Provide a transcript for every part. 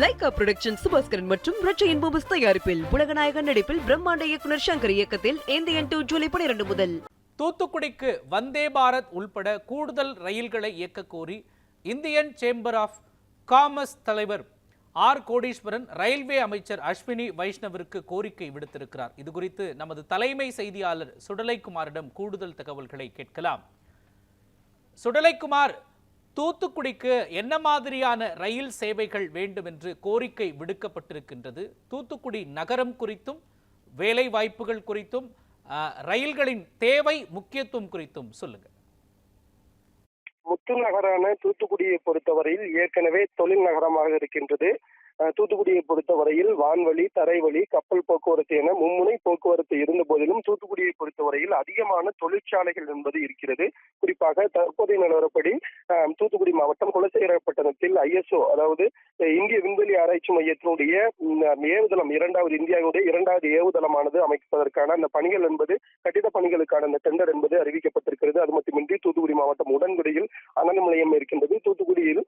Lyca production Subaskaran மற்றும் ரட்சையின் பூபஸ் தயாரிப்பில் உலகநாயகன் நடிப்பில் பிரம்மாண்ட இயக்குனர் சங்கர் இயக்கத்தில் இந்தியன் டூ ஜூலை பனிரெண்டு முதல். தூத்துக்குடிக்கு வந்தே பாரத் உள்பட கூடுதல் ரயில்களை இயக்க கோரி இந்தியன் சேம்பர் ஆஃப் காமர்ஸ் தலைவர் ஆர். கோடீஸ்வரன் ரயில்வே அமைச்சர் அஸ்வினி வைஷ்ணவிற்கு கோரிக்கை விடுத்திருக்கிறார். இது குறித்து நமது தலைமை செய்தியாளர் சுடலைக்குமாரிடம் கூடுதல் தகவல்களை கேட்கலாம். சுடலைக்குமார் தூத்துக்குடிக்கு என்ன மாதிரியான ரயில் சேவைகள் வேண்டும் என்று கோரிக்கை விடுக்கப்பட்டிருக்கின்றது? தூத்துக்குடி நகரம் குறித்தும் வேலை வாய்ப்புகள் குறித்தும் ரயில்களின் தேவை முக்கியத்துவம் குறித்தும் சொல்லுங்க. முத்து நகரான தூத்துக்குடியை பொறுத்தவரையில் ஏற்கனவே தொழில் நகரமாக இருக்கின்றது. தூத்துக்குடியை பொறுத்தவரையில் வான்வழி தரைவழி கப்பல் போக்குவரத்து என மும்முனை போக்குவரத்து இருந்த போதிலும் தூத்துக்குடியை பொறுத்தவரையில் அதிகமான தொழிற்சாலைகள் என்பது இருக்கிறது. குறிப்பாக தற்போதைய நிலவரப்படி தூத்துக்குடி மாவட்டம் குலசேகரப்பட்டணத்தில் ஐஎஸ்ஓ அதாவது இந்திய விண்வெளி ஆராய்ச்சி மையத்தினுடைய ஏவுதளம் இரண்டாவது இந்தியாவுடைய இரண்டாவது ஏவுதளமானது அமைப்பதற்கான அந்த பணிகள் என்பது கட்டிட பணிகளுக்கான அந்த டெண்டர் என்பது அறிவிக்கப்பட்டிருக்கிறது. அது மட்டுமின்றி தூத்துக்குடி மாவட்டம் உடன்குடியில் அனல் நிலையம் இருக்கின்றது. தூத்துக்குடியில்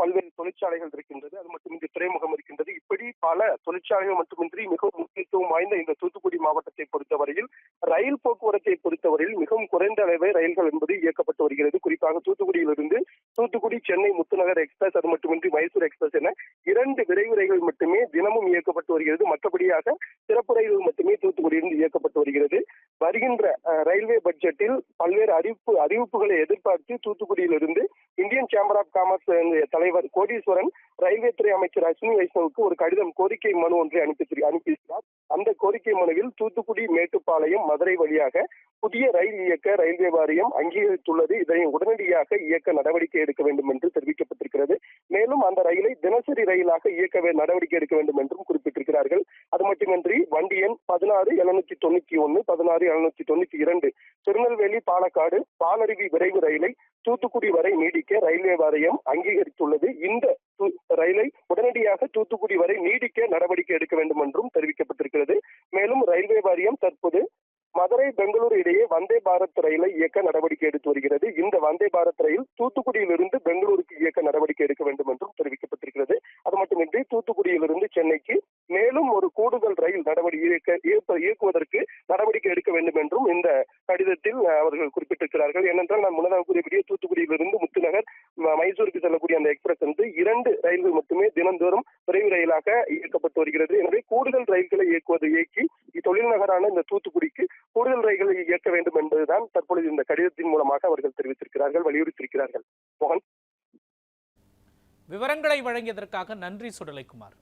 பல்வேறு தொழிற்சாலைகள் இருக்கின்றது. அது மட்டுமின்றி துறைமுகம் இருக்கின்றது. இப்படி பல தொழிற்சாலைகள் மட்டுமின்றி மிகவும் முக்கியத்துவம் வாய்ந்த இந்த தூத்துக்குடி மாவட்டத்தை பொறுத்தவரையில் ரயில் போக்குவரத்தை பொறுத்தவரையில் மிகவும் குறைந்த அளவே ரயில்கள் என்பது இயக்கப்பட்டு வருகிறது. குறிப்பாக தூத்துக்குடியிலிருந்து தூத்துக்குடி சென்னை முத்துநகர் எக்ஸ்பிரஸ் அது மட்டுமின்றி மைசூர் எக்ஸ்பிரஸ் என இரண்டு விரைவு ரயில்கள் மட்டுமே தினமும் இயக்கப்பட்டு வருகிறது. மற்றபடியாக சிறப்பு ரயில்கள் மட்டுமே தூத்துக்குடியிலிருந்து இயக்கப்பட்டு வருகிறது. வருகின்ற ரயில்வே பட்ஜெட்டில் பல்வேறு அறிவிப்பு அறிவிப்புகளை எதிர்பார்த்து தூத்துக்குடியிலிருந்து இந்தியன் சேம்பர் ஆஃப் காமர்ஸ் தலைவர் கோடீஸ்வரன் ரயில்வே துறை அமைச்சர் அஸ்வினி வைஷ்ணவுக்கு ஒரு கடிதம் கோரிக்கை மனு ஒன்றை அனுப்பி அனுப்பியிருக்கிறார். அந்த கோரிக்கை மனுவில் தூத்துக்குடி மேட்டுப்பாளையம் மதுரை வழியாக புதிய ரயில் இயக்க ரயில்வே வாரியம் அங்கீகரித்துள்ளது. இதனை உடனடியாக இயக்க நடவடிக்கை எடுக்க வேண்டும் என்று தெரிவிக்கப்பட்டிருக்கிறது. மேலும் அந்த ரயிலை தினசரி ரயிலாக இயக்கவே நடவடிக்கை எடுக்க வேண்டும் என்றும் குறிப்பிட்டிருக்கிறார்கள். அது மட்டுமின்றி வண்டி எண் பதினாறு எழுநூத்தி தொண்ணூத்தி ஒன்னு பதினாறு எழுநூத்தி தொண்ணூத்தி இரண்டு திருநெல்வேலி பாலக்காடு பாலருவி விரைவு ரயிலை தூத்துக்குடி வரை நீடிக்க ரயில்வே வாரியம் அங்கீகரித்துள்ளது. இந்த ரயிலை உடனடியாக தூத்துக்குடி வரை நீடிக்க நடவடிக்கை எடுக்க வேண்டும் என்றும் தெரிவிக்கப்பட்டிருக்கிறது. மேலும் ரயில்வே வாரியம் தற்போது மதுரை பெங்களூரு இடையே வந்தே பாரத் ரயிலை இயக்க நடவடிக்கை எடுத்து வருகிறது. இந்த வந்தே பாரத் ரயில் தூத்துக்குடியிலிருந்து பெங்களூருக்கு இயக்க நடவடிக்கை எடுக்க வேண்டும் என்றும் தெரிவிக்கப்பட்டிருக்கிறது. அது மட்டுமின்றி தூத்துக்குடியிலிருந்து சென்னைக்கு மேலும் ஒரு கூடுதல் ரயில் நடவடிக்கை இயக்க- இயக்க- இயக்குவதற்கு நடவடிக்கை எடுக்க வேண்டும் என்றும் இந்த கடிதத்தில் அவர்கள் குறிப்பிட்டிருக்கிறார்கள். ஏனென்றால் நான் முன்னதாக கூறியபடியே தூத்துக்குடியிலிருந்து முத்துநகர் மைசூருக்கு செல்லக்கூடிய அந்த எக்ஸ்பிரஸ் வந்து இரண்டு ரயில்கள் மட்டுமே தினந்தோறும் விரைவு ரயிலாக இயக்கப்பட்டு வருகிறது. எனவே கூடுதல் ரயில்களை இயக்குவது இயக்கி தொழில் நகரான இந்த தூத்துக்குடிக்கு கூடுதல் ரயில்களை இயக்க வேண்டும் என்பதுதான் தற்பொழுது இந்த கடிதத்தின் மூலமாக அவர்கள் தெரிவித்திருக்கிறார்கள் வலியுறுத்தியிருக்கிறார்கள். மோகன். விவரங்களை வழங்கியதற்காக நன்றி சுடலைக்குமார்.